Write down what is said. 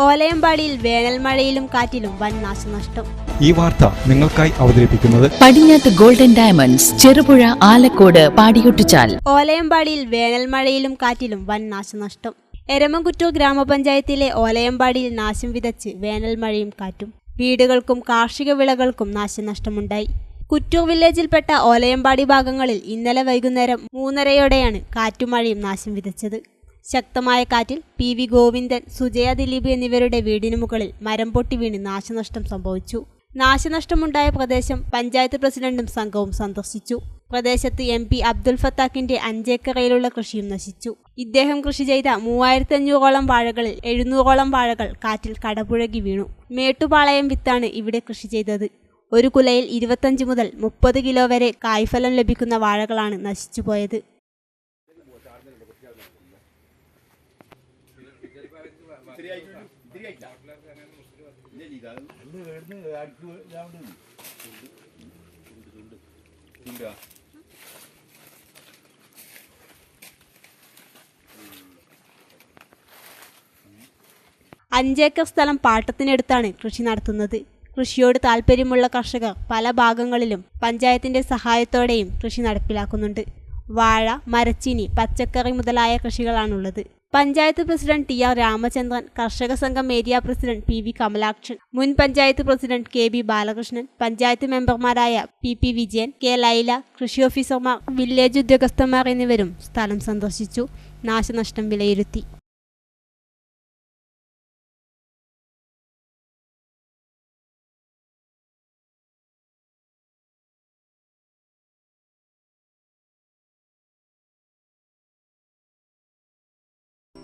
ഓലയമ്പാടിയിൽ വേനൽ മഴയിലും കാറ്റിലും വൻ നാശനഷ്ടം. ഈ വാർത്ത നിങ്ങൾക്കായി അവതരിപ്പിക്കുന്നത് പടിഞ്ഞാത്ത് ഗോൾഡൻ ഡയമണ്ട്സ് ചെറുപുഴ ആലക്കോട് പാടിയൊട്ടിച്ചാൽ. ഓലയമ്പാടിയിൽ വേനൽ മഴയിലും കാറ്റിലും വൻ നാശനഷ്ടം. എരമംകുറ്റൂർ ഗ്രാമപഞ്ചായത്തിലെ ഓലയമ്പാടിയിൽ നാശം വിതച്ച് വേനൽ മഴയും കാറ്റും. വീടുകൾക്കും കാർഷിക വിളകൾക്കും നാശനഷ്ടമുണ്ടായി. കുറ്റൂർ വില്ലേജിൽപ്പെട്ട ഓലയമ്പാടി ഭാഗങ്ങളിൽ ഇന്നലെ വൈകുന്നേരം മൂന്നരയോടെയാണ് കാറ്റുമഴയും നാശം വിതച്ചത്. ശക്തമായ കാറ്റിൽ പി വി ഗോവിന്ദൻ സുജയ ദിലീപ് എന്നിവരുടെ വീടിനു മുകളിൽ മരം പൊട്ടി വീണ് നാശനഷ്ടം സംഭവിച്ചു. നാശനഷ്ടമുണ്ടായ പ്രദേശം പഞ്ചായത്ത് പ്രസിഡന്റും സംഘവും സന്ദർശിച്ചു. പ്രദേശത്ത് എം പി അബ്ദുൽ ഫത്താഖിന്റെ അഞ്ചേക്കറയിലുള്ള കൃഷിയും നശിച്ചു. ഇദ്ദേഹം കൃഷി ചെയ്ത മൂവായിരത്തി അഞ്ഞൂറോളം വാഴകളിൽ എഴുന്നൂറോളം വാഴകൾ കാറ്റിൽ കടപുഴകി വീണു. മേട്ടുപാളയം വിത്താണ് ഇവിടെ കൃഷി ചെയ്തത്. ഒരു കുലയിൽ ഇരുപത്തഞ്ച് മുതൽ മുപ്പത് കിലോ വരെ കായ്ഫലം ലഭിക്കുന്ന വാഴകളാണ് നശിച്ചുപോയത്. അഞ്ചേക്കർ സ്ഥലം പാട്ടത്തിനെടുത്താണ് കൃഷി നടത്തുന്നത്. കൃഷിയോട് താല്പര്യമുള്ള കർഷകർ പല ഭാഗങ്ങളിലും പഞ്ചായത്തിന്റെ സഹായത്തോടെയും കൃഷി നടപ്പിലാക്കുന്നുണ്ട്. വാഴ മരച്ചീനി പച്ചക്കറി മുതലായ കൃഷികളാണുള്ളത്. Panchayat president T R Ramachandran കർഷക സംഘം area president P V Kamalakshan മുൻ panchayat president K B Balakrishnan panchayat മെമ്പർമാരായ P P Vijayan K Laila കൃഷി ഓഫീസർമാർ വില്ലേജ് ഉദ്യോഗസ്ഥന്മാർ എന്നിവരും സ്ഥലം സന്ദർശിച്ചു. നാശനഷ്ടം വിലയിരുത്തി.